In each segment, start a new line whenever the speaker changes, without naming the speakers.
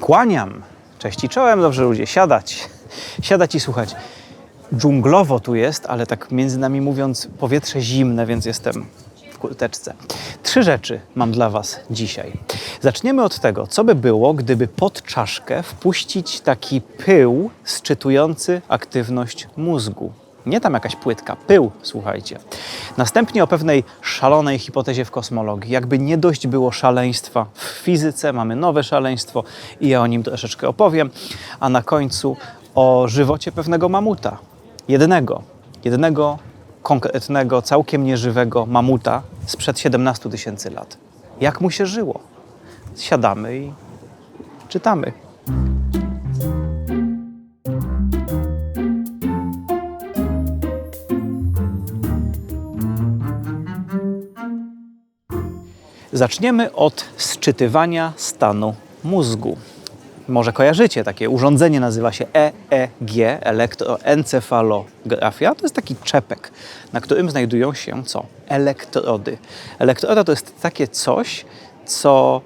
Kłaniam. Cześć i czołem, dobrze ludzie, siadać. Siadać i słuchać. Dżunglowo tu jest, ale tak między nami mówiąc, powietrze zimne, więc jestem w kurteczce. Trzy rzeczy mam dla Was dzisiaj. Zaczniemy od tego, co by było, gdyby pod czaszkę wpuścić taki pył sczytujący aktywność mózgu. Nie tam jakaś płytka, pył, słuchajcie. Następnie o pewnej szalonej hipotezie w kosmologii. Jakby nie dość było szaleństwa w fizyce, mamy nowe szaleństwo i ja o nim troszeczkę opowiem. A na końcu o żywocie pewnego mamuta. Jednego, jednego konkretnego, całkiem nieżywego mamuta sprzed 17 tysięcy lat. Jak mu się żyło? Siadamy i czytamy. Zaczniemy od sczytywania stanu mózgu. Może kojarzycie, takie urządzenie nazywa się EEG, elektroencefalografia. To jest taki czepek, na którym znajdują się co? Elektrody. Elektroda to jest takie coś, co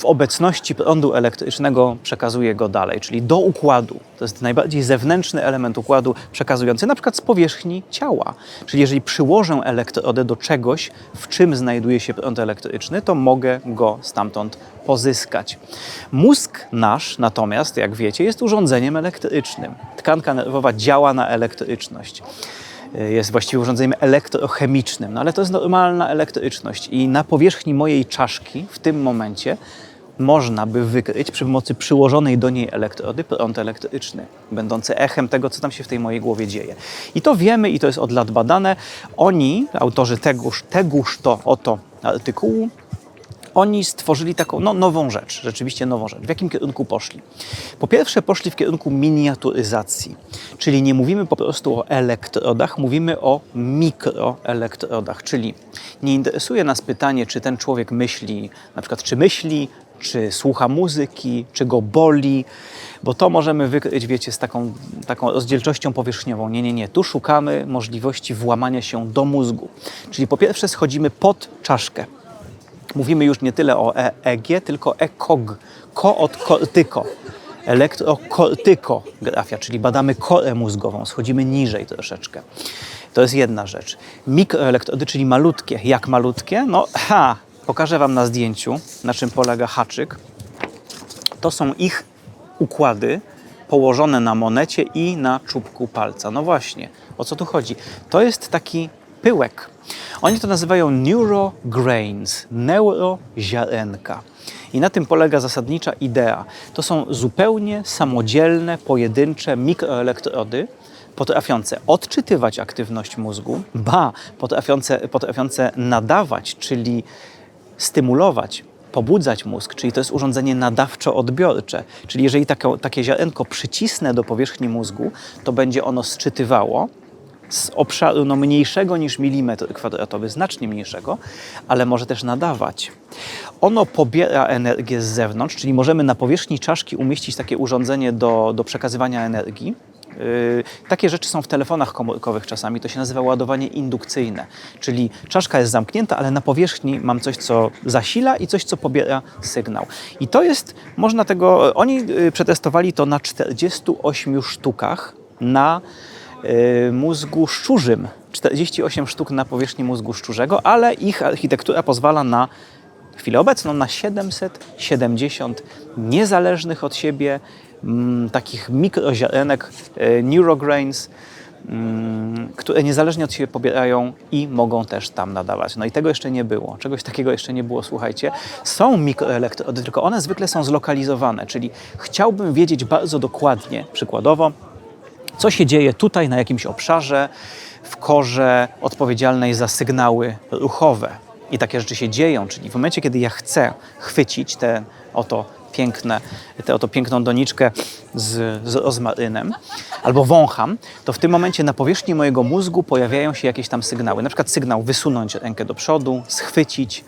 w obecności prądu elektrycznego przekazuje go dalej, czyli do układu. To jest najbardziej zewnętrzny element układu przekazujący, na przykład z powierzchni ciała. Czyli jeżeli przyłożę elektrodę do czegoś, w czym znajduje się prąd elektryczny, to mogę go stamtąd pozyskać. Mózg nasz natomiast, jak wiecie, jest urządzeniem elektrycznym. Tkanka nerwowa działa na elektryczność jest właściwie urządzeniem elektrochemicznym, no ale to jest normalna elektryczność i na powierzchni mojej czaszki w tym momencie można by wykryć przy pomocy przyłożonej do niej elektrody prąd elektryczny, będący echem tego, co tam się w tej mojej głowie dzieje. I to wiemy i to jest od lat badane. Oni, autorzy tegoż, tegoż to oto artykułu, oni stworzyli taką no, nową rzecz, rzeczywiście nową rzecz. W jakim kierunku poszli? Po pierwsze, poszli w kierunku miniaturyzacji, czyli nie mówimy po prostu o elektrodach, mówimy o mikroelektrodach, czyli nie interesuje nas pytanie, czy ten człowiek myśli, na przykład czy myśli, czy słucha muzyki, czy go boli, bo to możemy wykryć, wiecie, z taką, taką rozdzielczością powierzchniową. Nie, nie, nie. Tu szukamy możliwości włamania się do mózgu. Czyli po pierwsze schodzimy pod czaszkę. Mówimy już nie tyle o EEG, tylko EKOG, ko od kortyko, elektrokortykografia, czyli badamy korę mózgową, schodzimy niżej troszeczkę. To jest jedna rzecz. Mikroelektrody, czyli malutkie. Jak malutkie? No, ha, pokażę Wam na zdjęciu, na czym polega haczyk. To są ich układy położone na monecie i na czubku palca. No właśnie, o co tu chodzi? To jest taki pyłek. Oni to nazywają neurograins, neuroziarenka. I na tym polega zasadnicza idea. To są zupełnie samodzielne, pojedyncze mikroelektrody, potrafiące odczytywać aktywność mózgu, ba, potrafiące, potrafiące nadawać, czyli stymulować, pobudzać mózg, czyli to jest urządzenie nadawczo-odbiorcze. Czyli jeżeli takie, takie ziarenko przycisnę do powierzchni mózgu, to będzie ono sczytywało z obszaru no, mniejszego niż milimetr kwadratowy, znacznie mniejszego, ale może też nadawać. Ono pobiera energię z zewnątrz, czyli możemy na powierzchni czaszki umieścić takie urządzenie do, do przekazywania energii. Yy, takie rzeczy są w telefonach komórkowych czasami, to się nazywa ładowanie indukcyjne, czyli czaszka jest zamknięta, ale na powierzchni mam coś, co zasila i coś, co pobiera sygnał. I to jest, można tego, oni yy, przetestowali to na 48 sztukach na mózgu szczurzym. 48 sztuk na powierzchni mózgu szczurzego, ale ich architektura pozwala na chwilę obecną na 770 niezależnych od siebie mm, takich mikroziarenek e, neurograins, mm, które niezależnie od siebie pobierają i mogą też tam nadawać. No i tego jeszcze nie było. Czegoś takiego jeszcze nie było, słuchajcie. Są mikroelektrody, tylko one zwykle są zlokalizowane, czyli chciałbym wiedzieć bardzo dokładnie, przykładowo, co się dzieje tutaj na jakimś obszarze w korze odpowiedzialnej za sygnały ruchowe. I takie rzeczy się dzieją, czyli w momencie, kiedy ja chcę chwycić te oto piękne, tę oto piękną doniczkę z, z rozmarynem, albo wącham, to w tym momencie na powierzchni mojego mózgu pojawiają się jakieś tam sygnały. Na przykład sygnał wysunąć rękę do przodu, schwycić,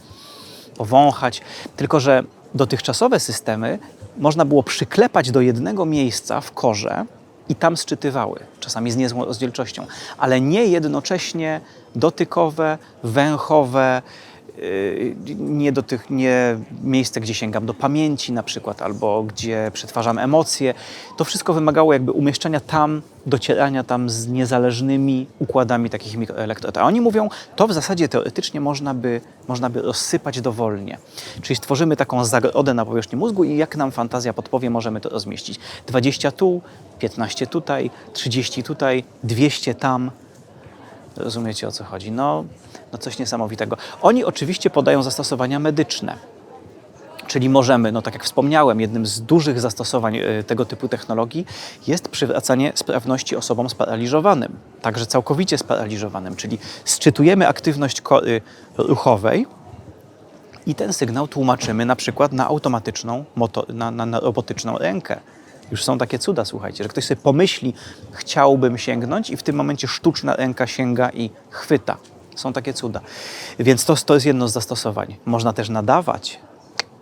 powąchać. Tylko, że dotychczasowe systemy można było przyklepać do jednego miejsca w korze i tam sczytywały, czasami z niezłą rozdzielczością, ale nie jednocześnie dotykowe, węchowe, nie do tych, nie miejsce, gdzie sięgam do pamięci na przykład, albo gdzie przetwarzam emocje. To wszystko wymagało jakby umieszczania tam, docierania tam z niezależnymi układami takich mikroelektrod. A oni mówią, to w zasadzie teoretycznie można by, można by rozsypać dowolnie. Czyli stworzymy taką zagrodę na powierzchni mózgu i jak nam fantazja podpowie, możemy to rozmieścić. 20 tu, 15 tutaj, 30 tutaj, 200 tam. Rozumiecie o co chodzi? No, no coś niesamowitego. Oni oczywiście podają zastosowania medyczne. Czyli możemy, no tak jak wspomniałem, jednym z dużych zastosowań e, tego typu technologii jest przywracanie sprawności osobom sparaliżowanym, także całkowicie sparaliżowanym, czyli sczytujemy aktywność kory ruchowej i ten sygnał tłumaczymy na przykład na automatyczną, na, na, na robotyczną rękę. Już są takie cuda, słuchajcie, że ktoś sobie pomyśli, chciałbym sięgnąć i w tym momencie sztuczna ręka sięga i chwyta. Są takie cuda. Więc to, to jest jedno z zastosowań. Można też nadawać,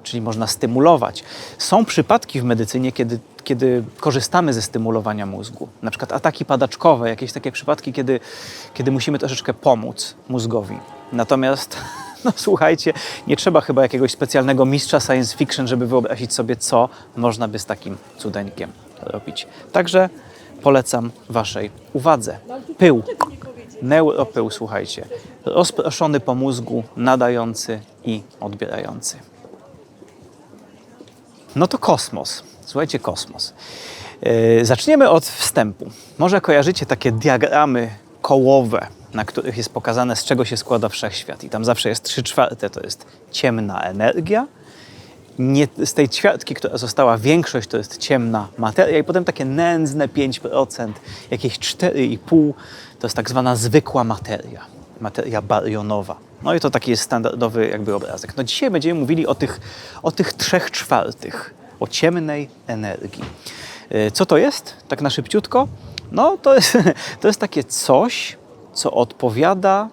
czyli można stymulować. Są przypadki w medycynie, kiedy, kiedy korzystamy ze stymulowania mózgu. Na przykład ataki padaczkowe, jakieś takie przypadki, kiedy, kiedy musimy troszeczkę pomóc mózgowi. Natomiast, no słuchajcie, nie trzeba chyba jakiegoś specjalnego mistrza science fiction, żeby wyobrazić sobie, co można by z takim cudeńkiem robić. Także polecam Waszej uwadze. Pył. Neuropył, słuchajcie. Rozproszony po mózgu, nadający i odbierający. No to kosmos. Słuchajcie, kosmos. Yy, zaczniemy od wstępu. Może kojarzycie takie diagramy kołowe, na których jest pokazane, z czego się składa wszechświat. I tam zawsze jest trzy czwarte, to jest ciemna energia. Nie, z tej ćwiartki, która została większość, to jest ciemna materia i potem takie nędzne 5%, jakieś 4,5% to jest tak zwana zwykła materia, materia barionowa. No i to taki jest standardowy jakby obrazek. No dzisiaj będziemy mówili o tych, o tych trzech czwartych, o ciemnej energii. Yy, Co to jest? Tak na szybciutko? No to jest, to jest takie coś, co odpowiada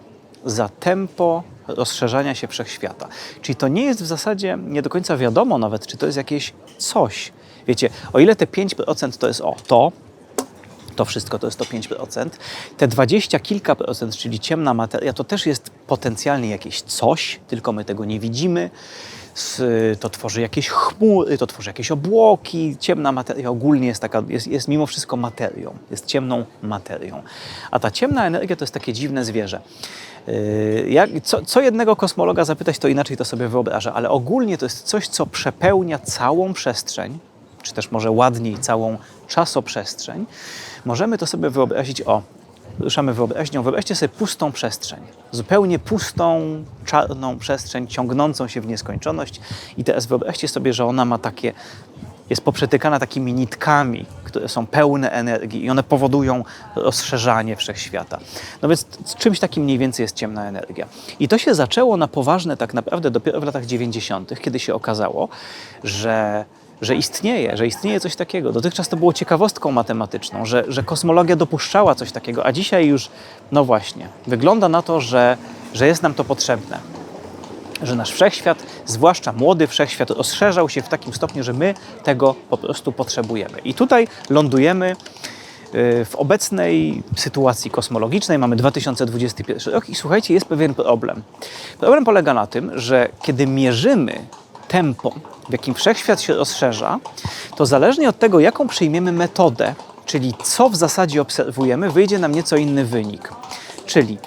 za tempo rozszerzania się wszechświata. Czyli to nie jest w zasadzie, nie do końca wiadomo nawet, czy to jest jakieś coś. Wiecie, o ile te 5% to jest o to, to wszystko to jest to 5%. Te 20 kilka procent, czyli ciemna materia, to też jest potencjalnie jakieś coś, tylko my tego nie widzimy. To tworzy jakieś chmury, to tworzy jakieś obłoki. Ciemna materia ogólnie jest taka, jest, jest mimo wszystko materią, jest ciemną materią. A ta ciemna energia to jest takie dziwne zwierzę. Yy, Jak, co, co jednego kosmologa zapytać, to inaczej to sobie wyobraża, ale ogólnie to jest coś, co przepełnia całą przestrzeń, czy też może ładniej całą czasoprzestrzeń, możemy to sobie wyobrazić, o, ruszamy wyobraźnią, wyobraźcie sobie pustą przestrzeń, zupełnie pustą, czarną przestrzeń, ciągnącą się w nieskończoność. I teraz wyobraźcie sobie, że ona ma takie, jest poprzetykana takimi nitkami, które są pełne energii i one powodują rozszerzanie wszechświata. No więc czymś takim mniej więcej jest ciemna energia. I to się zaczęło na poważne tak naprawdę dopiero w latach 90., kiedy się okazało, że że istnieje, że istnieje coś takiego. Dotychczas to było ciekawostką matematyczną, że, że kosmologia dopuszczała coś takiego, a dzisiaj już, no właśnie, wygląda na to, że, że jest nam to potrzebne. Że nasz wszechświat, zwłaszcza młody wszechświat, rozszerzał się w takim stopniu, że my tego po prostu potrzebujemy. I tutaj lądujemy y, w obecnej sytuacji kosmologicznej, mamy 2021 rok i słuchajcie, jest pewien problem. Problem polega na tym, że kiedy mierzymy tempo, w jakim wszechświat się rozszerza, to zależnie od tego, jaką przyjmiemy metodę, czyli co w zasadzie obserwujemy, wyjdzie nam nieco inny wynik. Czyli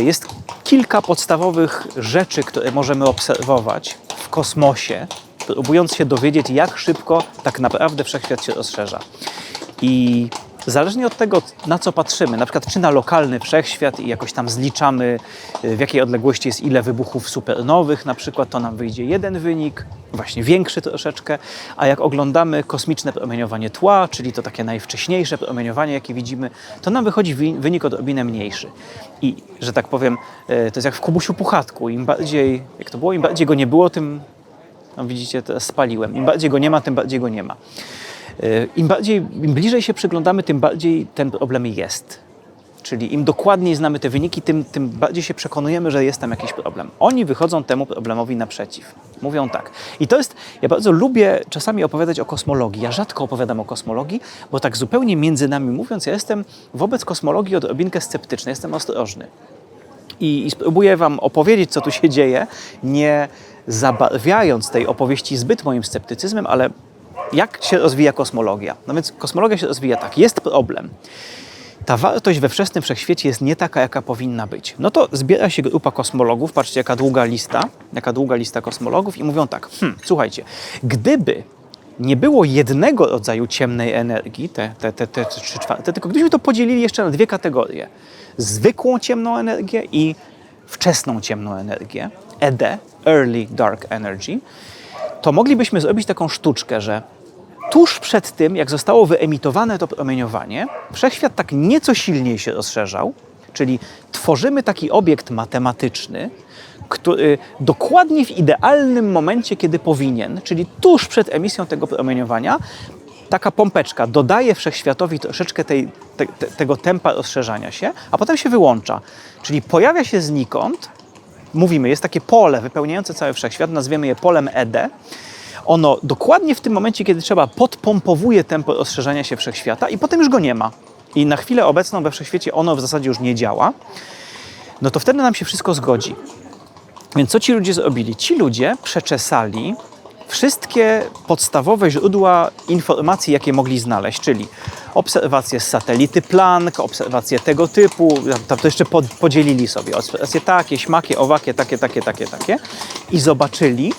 jest kilka podstawowych rzeczy, które możemy obserwować w kosmosie, próbując się dowiedzieć, jak szybko tak naprawdę wszechświat się rozszerza. I zależnie od tego, na co patrzymy, na przykład czy na lokalny wszechświat i jakoś tam zliczamy, y, w jakiej odległości jest ile wybuchów supernowych, na przykład to nam wyjdzie jeden wynik, właśnie większy troszeczkę, a jak oglądamy kosmiczne promieniowanie tła, czyli to takie najwcześniejsze promieniowanie, jakie widzimy, to nam wychodzi wynik odrobinę mniejszy. I, że tak powiem, y, to jest jak w kubusiu puchatku, im bardziej, jak to było, im bardziej go nie było, tym, no widzicie, spaliłem, im bardziej go nie ma, tym bardziej go nie ma. Y, Im, bardziej, Im bliżej się przyglądamy, tym bardziej ten problem jest. Czyli im dokładniej znamy te wyniki, tym, tym bardziej się przekonujemy, że jest tam jakiś problem. Oni wychodzą temu problemowi naprzeciw. Mówią tak. I to jest, ja bardzo lubię czasami opowiadać o kosmologii. Ja rzadko opowiadam o kosmologii, bo tak zupełnie między nami mówiąc, ja jestem wobec kosmologii odrobinkę sceptyczny, jestem ostrożny. I, I spróbuję Wam opowiedzieć, co tu się dzieje, nie zabarwiając tej opowieści zbyt moim sceptycyzmem, ale jak się rozwija kosmologia. No więc kosmologia się rozwija tak. Jest problem. Ta wartość we wczesnym wszechświecie jest nie taka, jaka powinna być. No to zbiera się grupa kosmologów, patrzcie, jaka długa lista, jaka długa lista kosmologów i mówią tak, hmm, słuchajcie, gdyby nie było jednego rodzaju ciemnej energii, te, te, te, te trzy czwarte, tylko gdybyśmy to podzielili jeszcze na dwie kategorie. Zwykłą ciemną energię i wczesną ciemną energię, ED, Early Dark Energy, to moglibyśmy zrobić taką sztuczkę, że tuż przed tym, jak zostało wyemitowane to promieniowanie, wszechświat tak nieco silniej się rozszerzał, czyli tworzymy taki obiekt matematyczny, który dokładnie w idealnym momencie, kiedy powinien, czyli tuż przed emisją tego promieniowania, taka pompeczka dodaje wszechświatowi troszeczkę tej, te, te, tego tempa rozszerzania się, a potem się wyłącza. Czyli pojawia się znikąd, mówimy, jest takie pole wypełniające cały wszechświat, nazwiemy je polem ED. Ono dokładnie w tym momencie, kiedy trzeba, podpompowuje tempo rozszerzania się wszechświata i potem już go nie ma. I na chwilę obecną we wszechświecie ono w zasadzie już nie działa. No to wtedy nam się wszystko zgodzi. Więc co ci ludzie zrobili? Ci ludzie przeczesali wszystkie podstawowe źródła informacji, jakie mogli znaleźć, czyli obserwacje z satelity Planck, obserwacje tego typu, tam to jeszcze pod, podzielili sobie, obserwacje takie, śmakie, owakie, takie, takie, takie, takie i zobaczyli,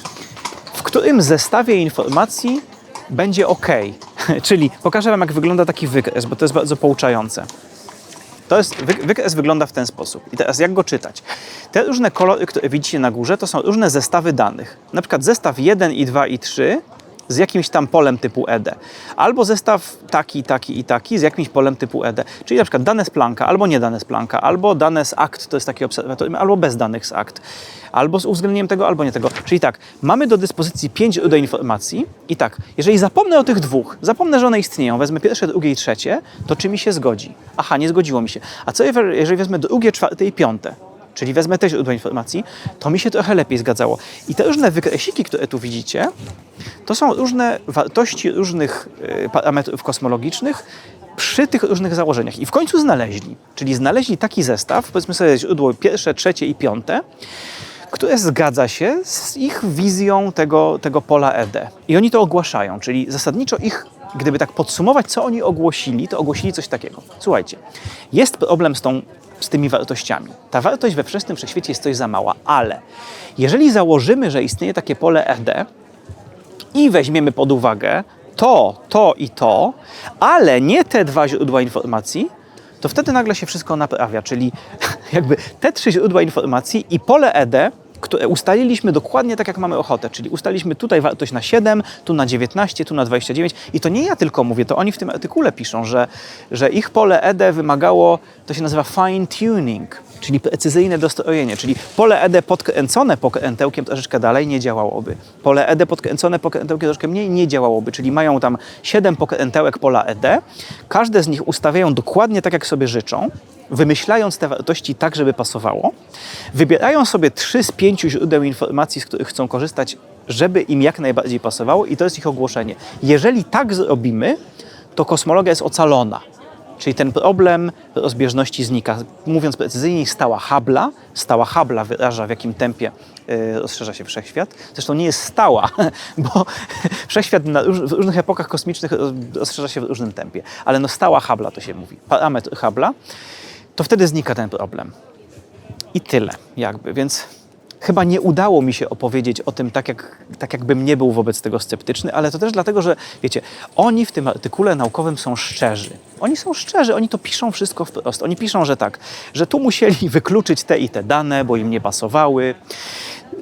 w którym zestawie informacji będzie OK. Czyli pokażę Wam, jak wygląda taki wykres, bo to jest bardzo pouczające. To jest, wy- wykres wygląda w ten sposób. I teraz jak go czytać? Te różne kolory, które widzicie na górze, to są różne zestawy danych. Na przykład zestaw 1 i 2 i 3 z jakimś tam polem typu ED. Albo zestaw taki, taki i taki z jakimś polem typu ED. Czyli na przykład dane z Plancka, albo nie dane z Plancka, albo dane z ACT, to jest taki obserwatorium, albo bez danych z ACT. Albo z uwzględnieniem tego, albo nie tego. Czyli tak, mamy do dyspozycji pięć źródeł informacji i tak, jeżeli zapomnę o tych dwóch, zapomnę, że one istnieją, wezmę pierwsze, drugie i trzecie, to czy mi się zgodzi? Aha, nie zgodziło mi się. A co jeżeli wezmę drugie, czwarte i piąte? Czyli wezmę te źródła informacji, to mi się trochę lepiej zgadzało. I te różne wykresiki, które tu widzicie, to są różne wartości różnych y, parametrów kosmologicznych przy tych różnych założeniach. I w końcu znaleźli, czyli znaleźli taki zestaw, powiedzmy sobie źródło pierwsze, trzecie i piąte, które zgadza się z ich wizją tego, tego pola ED. I oni to ogłaszają, czyli zasadniczo ich, gdyby tak podsumować, co oni ogłosili, to ogłosili coś takiego. Słuchajcie, jest problem z tą z tymi wartościami. Ta wartość we wczesnym wszechświecie jest coś za mała, ale jeżeli założymy, że istnieje takie pole RD i weźmiemy pod uwagę to, to i to, ale nie te dwa źródła informacji, to wtedy nagle się wszystko naprawia, czyli jakby te trzy źródła informacji i pole ED ustaliliśmy dokładnie tak, jak mamy ochotę. Czyli ustaliliśmy tutaj wartość na 7, tu na 19, tu na 29. I to nie ja tylko mówię, to oni w tym artykule piszą, że, że ich pole ED wymagało, to się nazywa fine tuning, czyli precyzyjne dostrojenie. Czyli pole ED podkręcone pokrętełkiem troszeczkę dalej nie działałoby. Pole ED podkręcone pokrętełkiem troszeczkę mniej nie działałoby. Czyli mają tam 7 pokrętełek pola ED. Każde z nich ustawiają dokładnie tak, jak sobie życzą wymyślając te wartości tak, żeby pasowało, wybierają sobie trzy z pięciu źródeł informacji, z których chcą korzystać, żeby im jak najbardziej pasowało i to jest ich ogłoszenie. Jeżeli tak zrobimy, to kosmologia jest ocalona. Czyli ten problem rozbieżności znika. Mówiąc precyzyjniej, stała Hubble'a, stała Hubble'a wyraża w jakim tempie y, rozszerza się wszechświat. Zresztą nie jest stała, bo wszechświat w różnych epokach kosmicznych rozszerza się w różnym tempie. Ale no stała Hubble'a to się mówi, parametr Hubble'a to wtedy znika ten problem. I tyle, jakby. Więc chyba nie udało mi się opowiedzieć o tym tak, jak, tak jakbym nie był wobec tego sceptyczny, ale to też dlatego, że wiecie, oni w tym artykule naukowym są szczerzy. Oni są szczerzy, oni to piszą wszystko wprost. Oni piszą, że tak, że tu musieli wykluczyć te i te dane, bo im nie pasowały.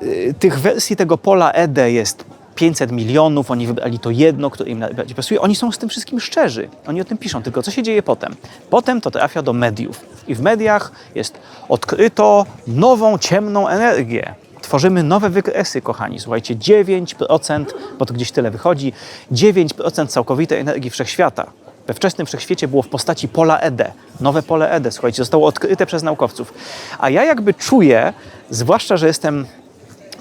Yy, Tych wersji tego pola ED jest 500 milionów, oni wybrali to jedno, które im najbardziej pasuje. Oni są z tym wszystkim szczerzy. Oni o tym piszą, tylko co się dzieje potem? Potem to trafia do mediów. I w mediach jest odkryto nową, ciemną energię. Tworzymy nowe wykresy, kochani. Słuchajcie, 9%, bo to gdzieś tyle wychodzi, 9% całkowitej energii wszechświata. We wczesnym wszechświecie było w postaci pola ED. Nowe pole ED, słuchajcie, zostało odkryte przez naukowców. A ja jakby czuję, zwłaszcza, że jestem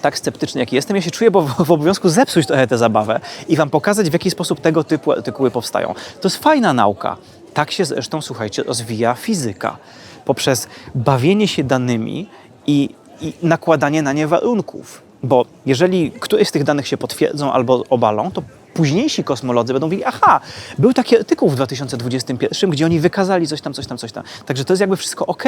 tak sceptyczny, jaki jestem, ja się czuję bo w obowiązku zepsuć trochę tę zabawę i Wam pokazać, w jaki sposób tego typu artykuły powstają. To jest fajna nauka. Tak się zresztą, słuchajcie, rozwija fizyka. Poprzez bawienie się danymi i, i nakładanie na nie warunków. Bo jeżeli któreś z tych danych się potwierdzą albo obalą, to późniejsi kosmolodzy będą mówili, aha, był taki artykuł w 2021, gdzie oni wykazali coś tam, coś tam, coś tam. Także to jest jakby wszystko ok.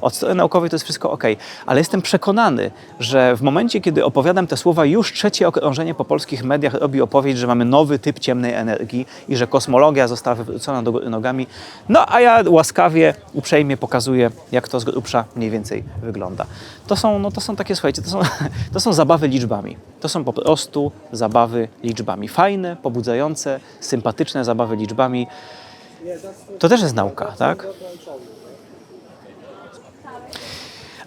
Od strony naukowej to jest wszystko ok. Ale jestem przekonany, że w momencie, kiedy opowiadam te słowa, już trzecie okrążenie po polskich mediach robi opowieść, że mamy nowy typ ciemnej energii i że kosmologia została wywrócona do góry nogami. No a ja łaskawie, uprzejmie pokazuję, jak to z grubsza mniej więcej wygląda. To są, no, to są takie, słuchajcie, to są, to są zabawy liczbami. To są po prostu zabawy liczbami. Fajne, pobudzające, sympatyczne zabawy liczbami. To też jest nauka, tak?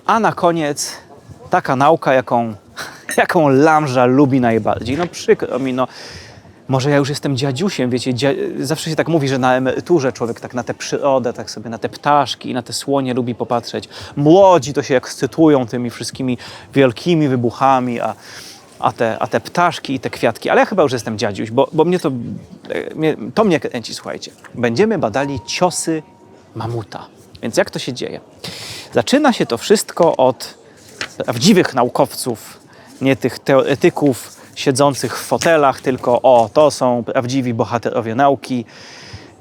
A na koniec taka nauka, jaką, jaką Lamża lubi najbardziej. No przykro mi, no. Może ja już jestem dziadziusiem, wiecie, dzia... zawsze się tak mówi, że na emeryturze człowiek tak na tę przyrodę, tak sobie na te ptaszki i na te słonie lubi popatrzeć. Młodzi to się ekscytują tymi wszystkimi wielkimi wybuchami, a, a, te, a te ptaszki i te kwiatki. Ale ja chyba już jestem dziadziuś, bo, bo mnie to, e, mnie, to mnie kręci, słuchajcie. Będziemy badali ciosy mamuta. Więc jak to się dzieje? Zaczyna się to wszystko od prawdziwych naukowców, nie tych teoretyków siedzących w fotelach, tylko o, to są prawdziwi bohaterowie nauki,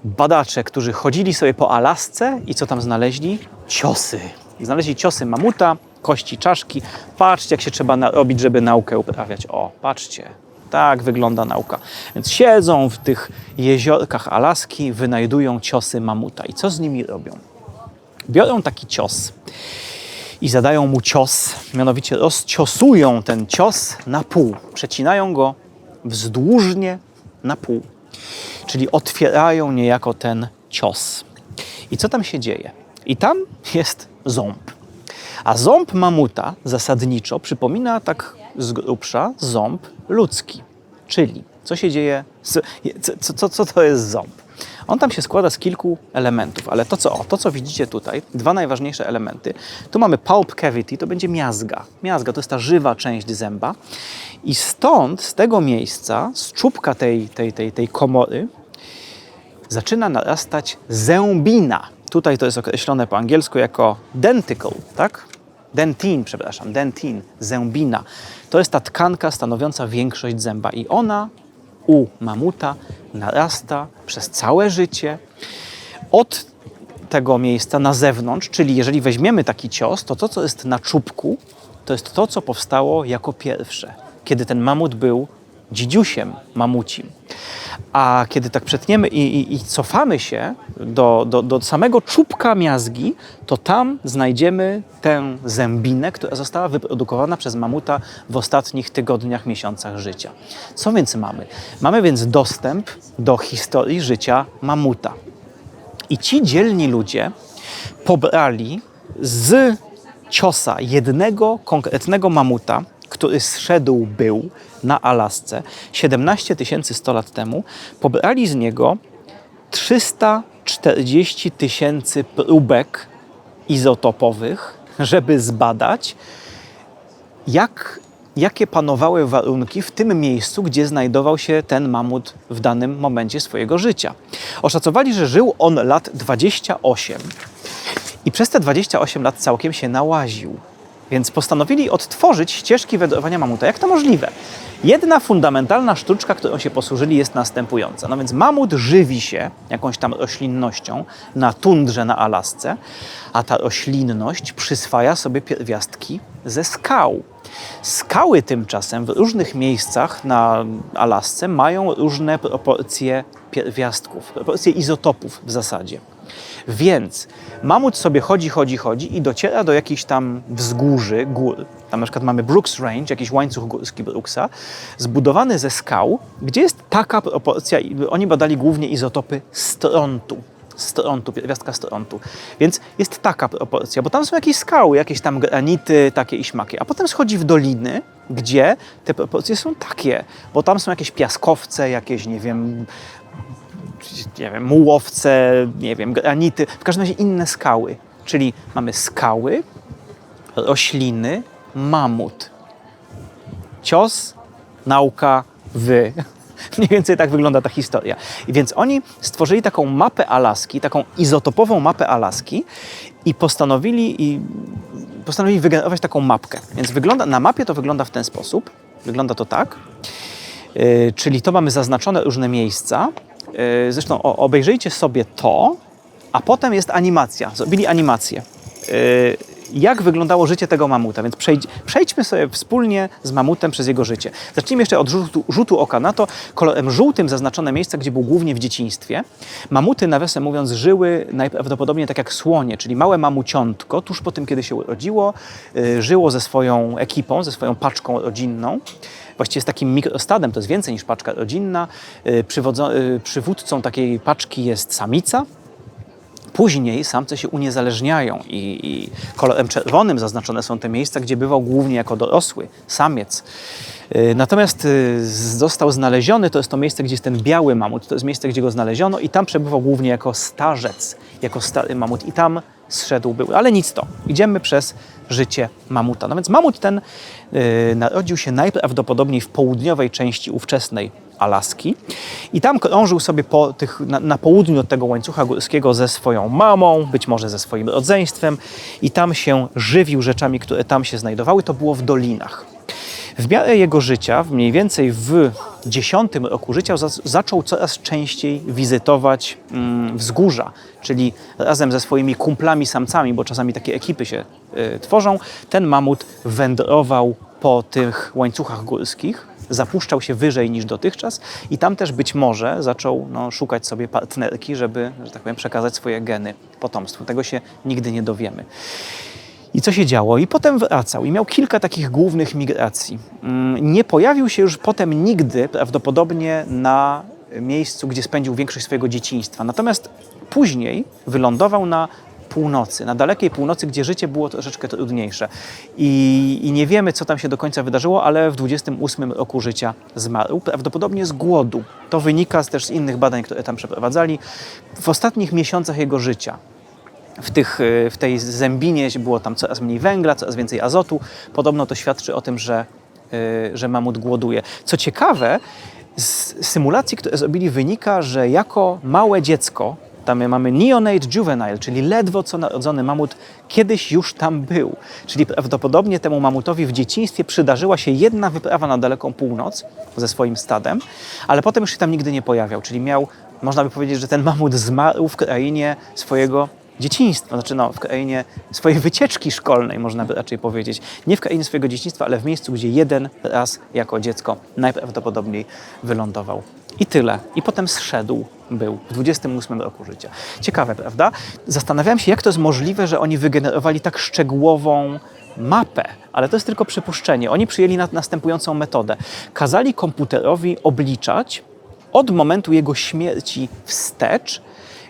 badacze, którzy chodzili sobie po Alasce i co tam znaleźli? Ciosy. Znaleźli ciosy mamuta, kości czaszki. Patrzcie, jak się trzeba robić, żeby naukę uprawiać. O, patrzcie, tak wygląda nauka. Więc siedzą w tych jeziorkach Alaski, wynajdują ciosy mamuta. I co z nimi robią? Biorą taki cios i zadają mu cios, mianowicie rozciosują ten cios na pół. Przecinają go wzdłużnie na pół. Czyli otwierają niejako ten cios. I co tam się dzieje? I tam jest ząb. A ząb mamuta zasadniczo przypomina tak z grubsza ząb ludzki. Czyli co się dzieje, z, co, co, co to jest ząb? On tam się składa z kilku elementów, ale to co, o, to co widzicie tutaj, dwa najważniejsze elementy. Tu mamy pulp cavity, to będzie miazga. Miazga to jest ta żywa część zęba. I stąd, z tego miejsca, z czubka tej, tej, tej, tej komory, zaczyna narastać zębina. Tutaj to jest określone po angielsku jako denticle, tak? Dentin, przepraszam, dentin, zębina. To jest ta tkanka stanowiąca większość zęba i ona u mamuta narasta przez całe życie od tego miejsca na zewnątrz, czyli jeżeli weźmiemy taki cios, to to, co jest na czubku, to jest to, co powstało jako pierwsze, kiedy ten mamut był dzidziusiem mamucim. A kiedy tak przetniemy i, i, i cofamy się do, do, do, samego czubka miazgi, to tam znajdziemy tę zębinę, która została wyprodukowana przez mamuta w ostatnich tygodniach, miesiącach życia. Co więc mamy? Mamy więc dostęp do historii życia mamuta. I ci dzielni ludzie pobrali z ciosa jednego konkretnego mamuta, który zszedł był na Alasce 17 100 lat temu, pobrali z niego 340 tysięcy próbek izotopowych, żeby zbadać, jak, jakie panowały warunki w tym miejscu, gdzie znajdował się ten mamut w danym momencie swojego życia. Oszacowali, że żył on lat 28 i przez te 28 lat całkiem się nałaził. Więc postanowili odtworzyć ścieżki wędrowania mamuta. Jak to możliwe? Jedna fundamentalna sztuczka, którą się posłużyli, jest następująca. No więc mamut żywi się jakąś tam roślinnością na tundrze na Alasce, a ta roślinność przyswaja sobie pierwiastki ze skał. Skały tymczasem w różnych miejscach na Alasce mają różne proporcje pierwiastków, proporcje izotopów w zasadzie. Więc mamut sobie chodzi, chodzi, chodzi i dociera do jakichś tam wzgórzy, gór. Tam na przykład mamy Brooks Range, jakiś łańcuch górski Brooksa, zbudowany ze skał, gdzie jest taka proporcja, oni badali głównie izotopy strontu strontu, pierwiastka strontu. Więc jest taka proporcja, bo tam są jakieś skały, jakieś tam granity, takie i śmaki. A potem schodzi w doliny, gdzie te proporcje są takie, bo tam są jakieś piaskowce, jakieś, nie wiem, nie wiem, mułowce, nie wiem, granity, w każdym razie inne skały. Czyli mamy skały, rośliny, mamut. Cios, nauka, wy. Mniej więcej tak wygląda ta historia. I więc oni stworzyli taką mapę Alaski, taką izotopową mapę Alaski i postanowili i postanowili wygenerować taką mapkę. Więc wygląda, na mapie to wygląda w ten sposób. Wygląda to tak. Yy, czyli to mamy zaznaczone różne miejsca. Yy, zresztą obejrzyjcie sobie to, a potem jest animacja. Zrobili animację. Jak wyglądało życie tego mamuta, więc przejdź, przejdźmy sobie wspólnie z mamutem przez jego życie. Zacznijmy jeszcze od rzutu, rzutu oka na to. Kolorem żółtym zaznaczone miejsca, gdzie był głównie w dzieciństwie. Mamuty, nawiasem mówiąc, żyły najprawdopodobniej tak jak słonie, czyli małe mamuciątko, tuż po tym, kiedy się urodziło, yy, żyło ze swoją ekipą, ze swoją paczką rodzinną właściwie z takim mikrostadem, to jest więcej niż paczka rodzinna. Przywodzo- yy, Przywódcą takiej paczki jest samica, Później samce się uniezależniają i, i kolorem czerwonym zaznaczone są te miejsca, gdzie bywał głównie jako dorosły samiec. Yy, Natomiast yy, został znaleziony, to jest to miejsce, gdzie jest ten biały mamut, to jest miejsce, gdzie go znaleziono i tam przebywał głównie jako starzec, jako stary mamut i tam zszedł był. Ale nic to, idziemy przez życie mamuta. No więc mamut ten yy, narodził się najprawdopodobniej w południowej części ówczesnej Alaski i tam krążył sobie po tych, na, na południu od tego łańcucha górskiego ze swoją mamą, być może ze swoim rodzeństwem i tam się żywił rzeczami, które tam się znajdowały. To było w dolinach. W miarę jego życia, mniej więcej w dziesiątym roku życia, za- zaczął coraz częściej wizytować mm, wzgórza, czyli razem ze swoimi kumplami samcami, bo czasami takie ekipy się y, tworzą, ten mamut wędrował po tych łańcuchach górskich, zapuszczał się wyżej niż dotychczas i tam też być może zaczął no, szukać sobie partnerki, żeby, że tak powiem, przekazać swoje geny potomstwu. Tego się nigdy nie dowiemy. I co się działo? I potem wracał i miał kilka takich głównych migracji. Mm, Nie pojawił się już potem nigdy prawdopodobnie na miejscu, gdzie spędził większość swojego dzieciństwa. Natomiast później wylądował na północy, na dalekiej północy, gdzie życie było troszeczkę trudniejsze. I, I nie wiemy, co tam się do końca wydarzyło, ale w 28 roku życia zmarł, prawdopodobnie z głodu. To wynika też z innych badań, które tam przeprowadzali. W ostatnich miesiącach jego życia w, tych, y, w tej zębinie było tam coraz mniej węgla, coraz więcej azotu. Podobno to świadczy o tym, że, y, że mamut głoduje. Co ciekawe, z symulacji, które zrobili, wynika, że jako małe dziecko, tam mamy neonate juvenile, czyli ledwo co narodzony mamut, kiedyś już tam był. Czyli prawdopodobnie temu mamutowi w dzieciństwie przydarzyła się jedna wyprawa na daleką północ ze swoim stadem, ale potem już się tam nigdy nie pojawiał. Czyli miał, można by powiedzieć, że ten mamut zmarł w krainie swojego dzieciństwa, znaczy no, w krainie swojej wycieczki szkolnej, można by raczej powiedzieć. Nie w krainie swojego dzieciństwa, ale w miejscu, gdzie jeden raz jako dziecko najprawdopodobniej wylądował. I tyle. I potem zszedł był w 28 roku życia. Ciekawe, prawda? Zastanawiałem się, jak to jest możliwe, że oni wygenerowali tak szczegółową mapę, ale to jest tylko przypuszczenie. Oni przyjęli na, następującą metodę. Kazali komputerowi obliczać od momentu jego śmierci wstecz,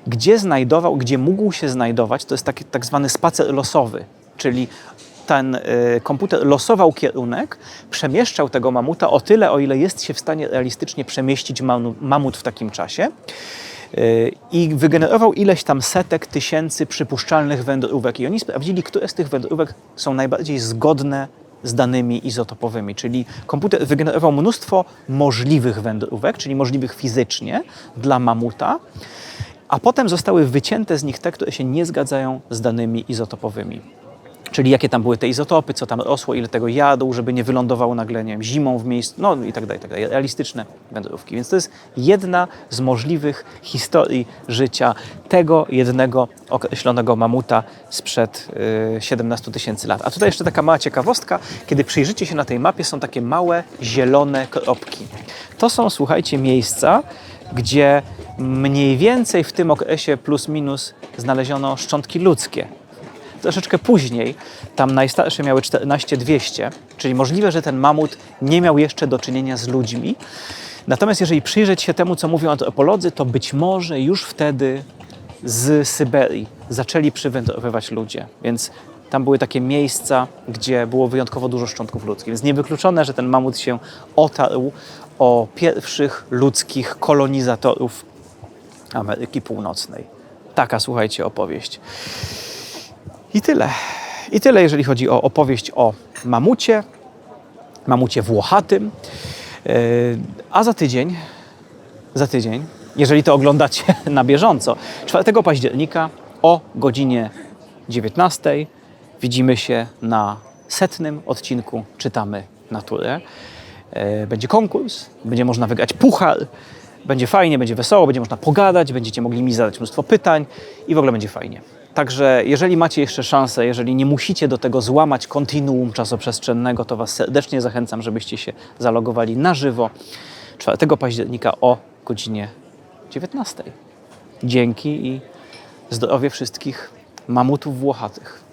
gdzie znajdował, gdzie mógł się znajdować, to jest taki tak zwany spacer losowy, czyli ten y, komputer losował kierunek, przemieszczał tego mamuta o tyle, o ile jest się w stanie realistycznie przemieścić mamut w takim czasie y, i wygenerował ileś tam setek tysięcy przypuszczalnych wędrówek. I oni sprawdzili, które z tych wędrówek są najbardziej zgodne z danymi izotopowymi, czyli komputer wygenerował mnóstwo możliwych wędrówek, czyli możliwych fizycznie dla mamuta, a potem zostały wycięte z nich te, które się nie zgadzają z danymi izotopowymi. Czyli jakie tam były te izotopy, co tam rosło, ile tego jadł, żeby nie wylądował nagle nie wiem, zimą w miejscu, no i tak dalej, i tak dalej. Realistyczne wędrówki. Więc to jest jedna z możliwych historii życia tego jednego określonego mamuta sprzed y, 17 tysięcy lat. A tutaj jeszcze taka mała ciekawostka. Kiedy przyjrzycie się na tej mapie, są takie małe, zielone kropki. To są, słuchajcie, miejsca, gdzie mniej więcej w tym okresie plus minus znaleziono szczątki ludzkie troszeczkę później, tam najstarsze miały 14200, czyli możliwe, że ten mamut nie miał jeszcze do czynienia z ludźmi. Natomiast jeżeli przyjrzeć się temu, co mówią antropolodzy, to być może już wtedy z Syberii zaczęli przywędrowywać ludzie. Więc tam były takie miejsca, gdzie było wyjątkowo dużo szczątków ludzkich. Więc niewykluczone, że ten mamut się otarł o pierwszych ludzkich kolonizatorów Ameryki Północnej. Taka, słuchajcie, opowieść. I tyle. I tyle, jeżeli chodzi o opowieść o mamucie, mamucie włochatym. Yy, A za tydzień, za tydzień, jeżeli to oglądacie na bieżąco, 4 października o godzinie 19 Widzimy się na setnym odcinku Czytamy Naturę. E, Będzie konkurs, będzie można wygrać puchar, będzie fajnie, będzie wesoło, będzie można pogadać, będziecie mogli mi zadać mnóstwo pytań i w ogóle będzie fajnie. Także jeżeli macie jeszcze szansę, jeżeli nie musicie do tego złamać kontinuum czasoprzestrzennego, to Was serdecznie zachęcam, żebyście się zalogowali na żywo 4 października o godzinie 19. Dzięki i zdrowie wszystkich mamutów włochatych.